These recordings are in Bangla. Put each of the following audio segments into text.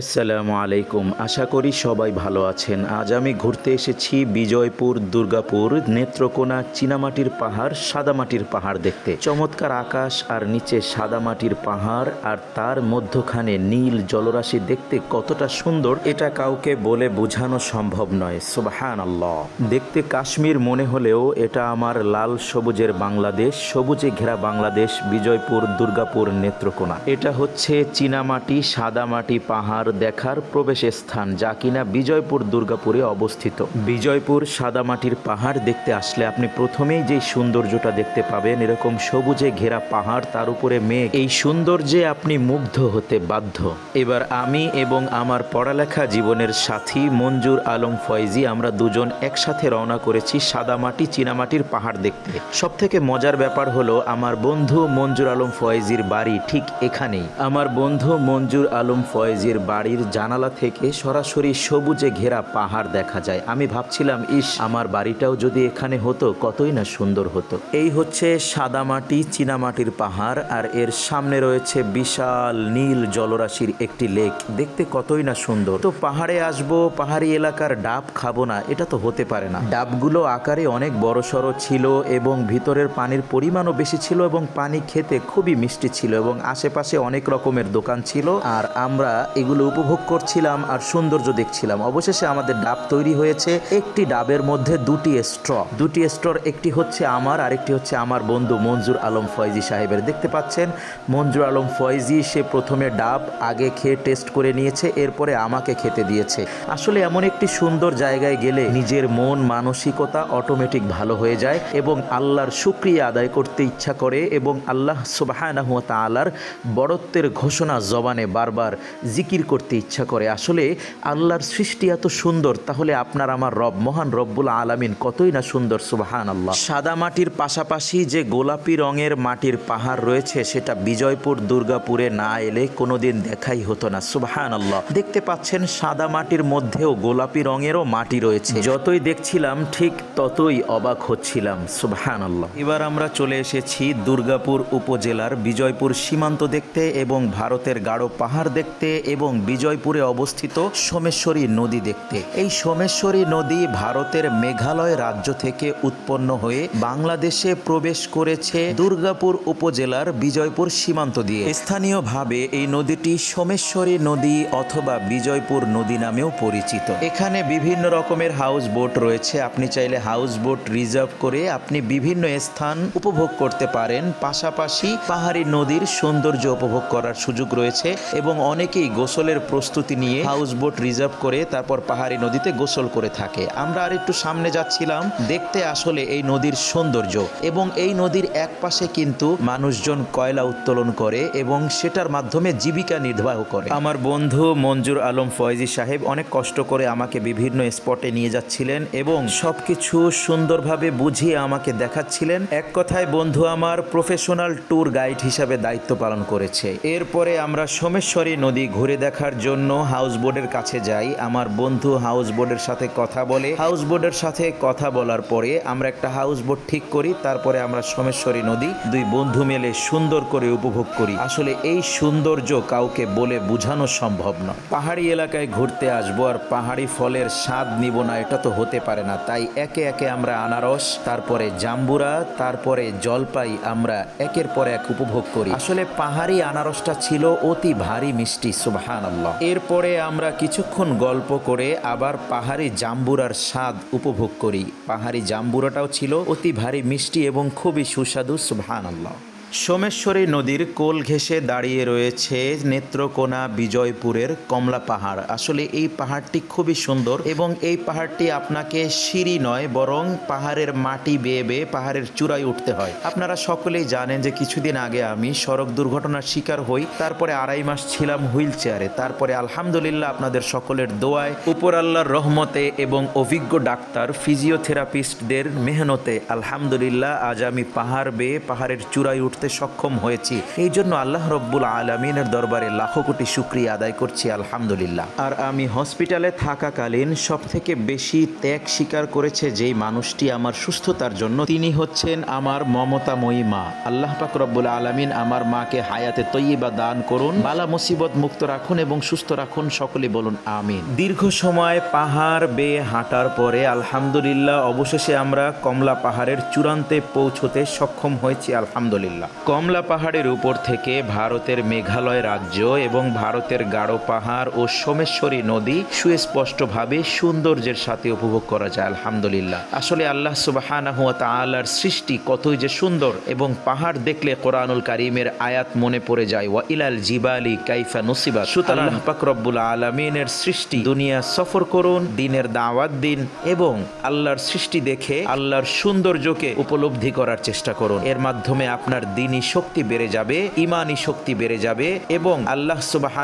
আসসালামু আলাইকুম। আশা করি সবাই ভালো আছেন। আজ আমি ঘুরতে এসেছি বিজয়পুর, দুর্গাপুর, নেত্রকোনা, চীনামাটির পাহাড়, সাদামাটির পাহাড় দেখতে। চমৎকার আকাশ আর নিচে সাদামাটির পাহাড় আর তার মধ্যখানে নীল জলরাশি দেখতে কতটা সুন্দর, এটা কাউকে বলে বোঝানো সম্ভব নয়। সুবাহান আল্লাহ দেখতে কাশ্মীর মনে হলেও এটা আমার লাল সবুজের বাংলাদেশ, সবুজে ঘেরা বাংলাদেশ, বিজয়পুর, দুর্গাপুর, নেত্রকোনা। এটা হচ্ছে চীনামাটি, সাদামাটি পাহাড় দেখার প্রবেশ স্থান যা কিনা বিজয়পুর দুর্গাপুরে অবস্থিত। বিজয়পুর সাদামাটির পাহাড় দেখতে আসলে আপনি প্রথমেই যে সৌন্দর্যটা দেখতে পাবেন, এরকম সবুজে ঘেরা পাহাড়, তার উপরে মেঘ। এই সৌন্দর্যে আপনি মুগ্ধ হতে বাধ্য। এবার আমি এবং আমার পড়ালেখা জীবনের সাথী মঞ্জুর আলম ফয়জি আমরা দুজন একসাথে রওনা করেছি সাদামাটি চীনামাটির পাহাড় দেখতে। সব থেকে মজার ব্যাপার হলো আমার বন্ধু মঞ্জুর আলম ফয়েজির বাড়ি ঠিক এখানেই। আমার বন্ধু মঞ্জুর আলম ফয়েজির বাড়ির জানালা থেকে সরাসরি সবুজে ঘেরা পাহাড় দেখা যায়। আমি ভাবছিলাম, ইস, আমার বাড়িটাও যদি এখানে হতো, কতই না সুন্দর হতো। এই হচ্ছে সাদামাটি, চীনামাটির পাহাড়, আর এর সামনে রয়েছে বিশাল নীল জলরাশির একটি লেক। দেখতে কতই না সুন্দর। তো পাহাড়ে আসব, পাহাড়ি এলাকার ডাব খাব না, এটা তো হতে পারে না। ডাবগুলো আকারে অনেক বড় সড়ো ছিল এবং ভিতরের পানির পরিমাণও বেশি ছিল এবং পানি খেতে খুবই মিষ্টি ছিল এবং আশেপাশে অনেক রকমের দোকান ছিল। আর আমরা এগুলো উপভোগ করছিলাম আর সৌন্দর্য দেখছিলাম। অবশেষে আমাদের ডাব তৈরি হয়েছে। একটি ডাবের মধ্যে দুটি স্ট্র। দুটি স্ট্রর, একটি হচ্ছে আমার আরেকটি হচ্ছে আমার বন্ধু মঞ্জুর আলম ফয়জি সাহেবের। দেখতে পাচ্ছেন মঞ্জুর আলম ফয়জি, সে প্রথমে ডাব আগে খেয়ে টেস্ট করে নিয়েছে, এরপরে আমাকে খেতে দিয়েছে। আসলে এমন একটি সুন্দর জায়গায় গেলে নিজের মন, মানসিকতা অটোমেটিক ভালো হয়ে যায় এবং আল্লাহর শুক্রিয়া আদায় করতে ইচ্ছা করে এবং আল্লাহ সুবাহানাহু তাআলার বড়ত্বের ঘোষণা জবানে বারবার জিকির করতে ইচ্ছা করে। আসলে আল্লাহর সৃষ্টি এত সুন্দর, তাহলে আপনার আমার রব, মহান রব্বুল আলামিন কতই না সুন্দর সুবাহান আল্লাহ সাদা মাটির পাশাপাশি যে গোলাপি রঙের মাটির পাহাড় রয়েছে, সেটা বিজয়পুর, দুর্গাপুরে না এলে কোনোদিন দেখাই হতো না সুবাহান আল্লাহ দেখতে পাচ্ছেন সাদা মাটির মধ্যেও গোলাপি রঙেরও মাটি রয়েছে। যতই দেখছিলাম, ঠিক ততই অবাক হচ্ছিলাম সুবাহান আল্লাহ এবার আমরা চলে এসেছি দুর্গাপুর উপজেলার বিজয়পুর সীমান্ত দেখতে এবং ভারতের গাঢ় পাহাড় দেখতে এবং বিজয়পুরে অবস্থিত সোমেশ্বরী নদী দেখতে। এই সোমেশ্বরী নদী ভারতের মেঘালয় রাজ্য থেকে উৎপন্ন হয়ে বাংলাদেশে প্রবেশ করেছে দুর্গাপুর উপজেলার বিজয়পুর সীমান্ত দিয়ে। স্থানীয়ভাবে এই নদীটি সোমেশ্বরী নদী অথবা বিজয়পুর নদী নামেও পরিচিত। এখানে বিভিন্ন রকমের হাউস বোট রয়েছে। আপনি চাইলে হাউস বোট রিজার্ভ করে আপনি বিভিন্ন স্থান উপভোগ করতে পারেন। পাশাপাশি পাহাড়ি নদীর সৌন্দর্য উপভোগ করার সুযোগ রয়েছে এবং অনেকেই গোসলের প্রস্তুতি নিয়ে হাউস বোট রিজার্ভ করে তারপর পাহাড়ি নদীতে গোসল করে থাকে। আমরা আর একটু সামনে যাচ্ছিলাম, দেখতে আসলে এই নদীর সৌন্দর্য এবং এই নদীর এক পাশে কিন্তু মানুষজন কয়লা উত্তোলন করে এবং সেটার মাধ্যমে জীবিকা নির্বাহ করে। আমার বন্ধু মঞ্জুর আলম ফয়েজি সাহেব অনেক কষ্ট করে আমাকে বিভিন্ন স্পটে নিয়ে যাচ্ছিলেন এবং সবকিছু সুন্দরভাবে বুঝিয়ে আমাকে দেখাচ্ছিলেন। এক কথায়, বন্ধু আমার প্রফেশনাল ট্যুর গাইড হিসাবে দায়িত্ব পালন করেছে। এরপরে আমরা সোমেশ্বরী নদী ঘুরে দেখার জন্য হাউস বোর্ডের কাছে যাই। আমার বন্ধু হাউস বোর্ডের সাথে কথা বলে। হাউস বোর্ডের সাথে কথা বলার পরে আমরা একটা হাউস বোট ঠিক করি, তারপরে আমরা সোমেশ্বরী নদী দুই বন্ধু মিলে সুন্দর করে উপভোগ করি। আসলে এই সৌন্দর্য কাউকে বলে বোঝানো সম্ভব নয়। পাহাড়ি এলাকায় ঘুরতে আসব আর পাহাড়ি ফলের স্বাদ নিব না, এটা তো হতে পারে না। তাই একে একে আমরা আনারস, তারপরে জাম্বুরা, তারপরে জলপাই আমরা একের পর এক উপভোগ করি। আসলে পাহাড়ি আনারসটা ছিল অতি ভারী মিষ্টি সুবহান এরপরে আমরা কিছুক্ষণ গল্প করে আবার পাহাড়ি জাম্বুরার স্বাদ উপভোগ করি। পাহাড়ি জাম্বুরাটাও ছিল অতি ভারী, মিষ্টি এবং খুবই সুস্বাদু সুবহান আল্লাহ সোমেশ্বরী নদীর কোল ঘেঁষে দাঁড়িয়ে রয়েছে নেত্রকোনা বিজয়পুরের কমলা পাহাড়। আসলে এই পাহাড়টি খুবই সুন্দর এবং এই পাহাড়টি আপনাকে সিঁড়ি নয়, বরং পাহাড়ের মাটি বেয়ে বেয়ে পাহাড়ের চূড়ায় উঠতে হয়। আপনারা সকলেই জানেন যে কিছুদিন আগে আমি সড়ক দুর্ঘটনার শিকার হই, তারপরে আড়াই মাস ছিলাম হুইল চেয়ারে। তারপরে আলহামদুলিল্লাহ আপনাদের সকলের দোয়ায়, উপর আল্লাহর রহমতে এবং অভিজ্ঞ ডাক্তার, ফিজিওথেরাপিস্টদের মেহনতে আলহামদুলিল্লাহ আজ আমি পাহাড় বেয়ে পাহাড়ের চূড়ায় উঠতে উঠতে সক্ষম হয়েছি। এই জন্য আল্লাহ রব্বুল আলমিনের দরবারে লাখো কোটি শুক্রিয়া আদায় করছি, আলহামদুলিল্লাহ। আর আমি হসপিটালে থাকাকালীন সব থেকে বেশি ত্যাগ স্বীকার করেছে যেই মানুষটি আমার সুস্থতার জন্য, তিনি হচ্ছেন আমার মমতাময়ী মা। আল্লাহ পাক রব্বুল আলমিন আমার মাকে হায়াতে তৈবা দান করুন, বালা মুসিবত মুক্ত রাখুন এবং সুস্থ রাখুন, সকলে বলুন আমিন। দীর্ঘ সময় পাহাড় বেয়ে হাঁটার পরে আলহামদুলিল্লাহ, অবশেষে আমরা কমলা পাহাড়ের চূড়ান্তে পৌঁছতে সক্ষম হয়েছি, আলহামদুলিল্লাহ। কমলা পাহাড়ের উপর থেকে ভারতের মেঘালয় রাজ্য এবং ভারতের গাঢ় পাহাড় ও সোমেশ্বরী নদী সুস্পষ্টভাবে সৌন্দর্যের সাথে উপভোগ করা যায় আলহামদুলিল্লাহ। আসলে আল্লাহ সুবাহানাহু ওয়া সৃষ্টি কতই যে সুন্দর এবং পাহাড় দেখলে কোরআনুল কারীমের আয়াত মনে পড়ে যায় ওয়া ইলাল জিবালি কাইফা নসিবা সুতরাং আল্লাহ পাক রব্বুল আলামিনের সৃষ্টি দুনিয়া সফর করুন দিনের দাওয়াত দিন এবং আল্লাহর সৃষ্টি দেখে আল্লাহর সৌন্দর্যকে উপলব্ধি করার চেষ্টা করুন। এর মাধ্যমে আপনার দিনই শক্তি বেড়ে যাবে ইমানি শক্তি বেড়ে যাবে এবং আল্লাহ সুবাহ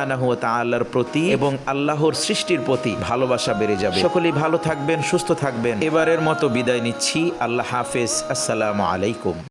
তাআলার প্রতি এবং আল্লাহর সৃষ্টির প্রতি ভালোবাসা বেড়ে যাবে। সকলেই ভালো থাকবেন, সুস্থ থাকবেন। এবারের মতো বিদায় নিচ্ছি। আল্লাহ হাফেজ। আসসালাম আলাইকুম।